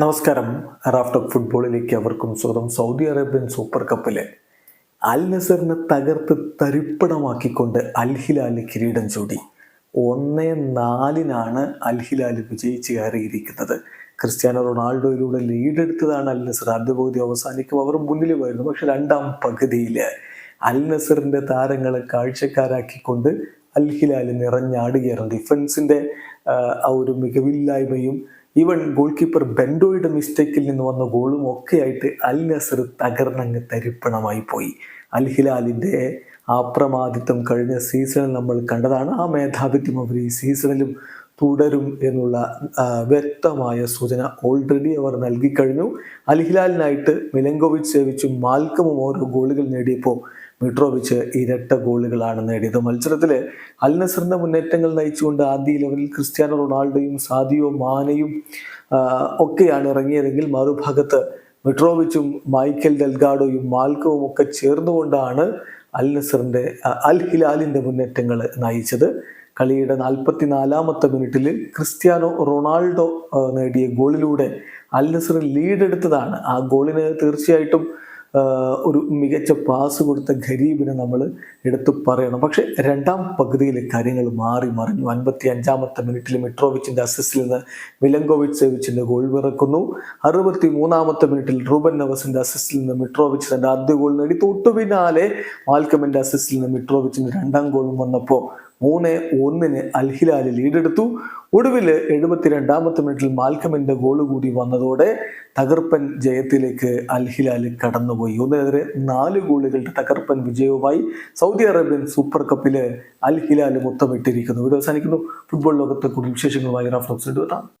നമസ്കാരം. റാഫ്റ്റോക്ക് ഫുട്ബോളിലേക്ക് അവർക്കും സ്വാഗതം. സൗദി അറേബ്യൻ സൂപ്പർ കപ്പിലെ അൽ നസറിനെ തകർത്ത് തരിപ്പണമാക്കിക്കൊണ്ട് അൽ ഹിലാൽ കിരീടം ചൂടി. ഒന്ന് നാലിനാണ് അൽ ഹിലാൽ വിജയിച്ച് കയറിയിരിക്കുന്നത്. ക്രിസ്ത്യാനോ റൊണാൾഡോയിലൂടെ ലീഡെടുത്തതാണ് അൽ നസർ. ആദ്യ പകുതി അവസാനിക്കും അവർ മുന്നിൽ പോയിരുന്നു പക്ഷെ രണ്ടാം പകുതിയിൽ അൽ നസറിന്റെ താരങ്ങളെ കാഴ്ചക്കാരാക്കിക്കൊണ്ട് അൽ ഹിലാൽ നിറഞ്ഞാടുകയായിരുന്നു ഡിഫൻസിന്റെ ആ, ആ ഒരു മികവില്ലായ്മയും ഈവൻ ഗോൾ കീപ്പർ ബെൻഡോയുടെ മിസ്റ്റേക്കിൽ നിന്ന് വന്ന ഗോളും ഒക്കെയായിട്ട് അൽ നസർ തകർന്നങ്ങ് തരിപ്പണമായി പോയി. അൽ ഹിലാലിന്റെ അപ്രമാദിത്വം കഴിഞ്ഞ സീസണിൽ നമ്മൾ കണ്ടതാണ്. ആ മേധാവിത്വം അവർ ഈ സീസണിലും തുടരും എന്നുള്ള വ്യക്തമായ സൂചന ഓൾറെഡി അവർ നൽകിക്കഴിഞ്ഞു. അൽ ഹിലാലിനായിട്ട് മിലങ്കോവിച്ച് സേവിച്ചും മാൽക്കമും ഓരോ ഗോളുകൾ നേടിയപ്പോൾ മിട്രോവിച്ച് ഇരട്ട ഗോളുകളാണ് നേടിയത്. മത്സരത്തിൽ അൽ നസറിന്റെ മുന്നേറ്റങ്ങൾ നയിച്ചുകൊണ്ട് ആദ്യ ലെവലിൽ ക്രിസ്ത്യാനോ റൊണാൾഡോയും സാദിയോ മാനയും ഒക്കെയാണ് ഇറങ്ങിയതെങ്കിൽ മറുഭാഗത്ത് മിട്രോവിച്ചും മൈക്കൽ ഡെൽഗാഡോയും മാൽക്കവും ഒക്കെ ചേർന്നുകൊണ്ടാണ് അൽ നസറിന്റെ അൽ ഹിലാലിന്റെ മുന്നേറ്റങ്ങൾ നയിച്ചത്. കളിയുടെ നാൽപ്പത്തിനാലാമത്തെ മിനിറ്റിൽ ക്രിസ്ത്യാനോ റൊണാൾഡോ നേടിയ ഗോളിലൂടെ അൽ നസർ ലീഡ് ആ ഗോളിന് തീർച്ചയായിട്ടും ഒരു മികച്ച പാസ് കൊടുത്ത ഖരീബിനെ നമ്മൾ എടുത്തു പറയണം. പക്ഷെ രണ്ടാം പകുതിയിൽ കാര്യങ്ങൾ മാറി മറിഞ്ഞു. അൻപത്തി അഞ്ചാമത്തെ മിനിറ്റിൽ മിട്രോവിച്ചിന്റെ അസിസ്റ്റിൽ നിന്ന് മിലങ്കോവിച്ച് സേവിച്ചിന്റെ ഗോൾ വിറക്കുന്നു. അറുപത്തി മൂന്നാമത്തെ മിനിറ്റിൽ റൂബൻ നവസിന്റെ അസിസ്റ്റിൽ നിന്ന് മിട്രോവിച്ച് തന്റെ ആദ്യ ഗോൾ നേടി. തൊട്ടു പിന്നാലെ മാൽക്കമിന്റെ അസിസ്റ്റിൽ നിന്ന് മിട്രോവിച്ചിന്റെ രണ്ടാം ഗോളും വന്നപ്പോൾ മൂന്ന് ഒന്നിന് അൽഹിലാൽ ലീഡെടുത്തു. ഒടുവിൽ എഴുപത്തിരണ്ടാമത്തെ മിനിറ്റിൽ മാൽക്കമിന്റെ ഗോൾ കൂടി വന്നതോടെ തകർപ്പൻ ജയത്തിലേക്ക് അൽഹിലാൽ കടന്നുപോയി. ഒന്നിനെതിരെ നാല് ഗോളുകളുടെ തകർപ്പൻ വിജയവുമായി സൗദി അറേബ്യൻ സൂപ്പർ കപ്പിൽ അൽഹിലാൽ മൊത്തമിട്ടിരിക്കുന്നു. ഇവിടെ അവസാനിക്കുന്നു. ഫുട്ബോൾ ലോകത്തെ കൂടുതൽ വിശേഷങ്ങളുമായി റഫറൻസ് എത്താം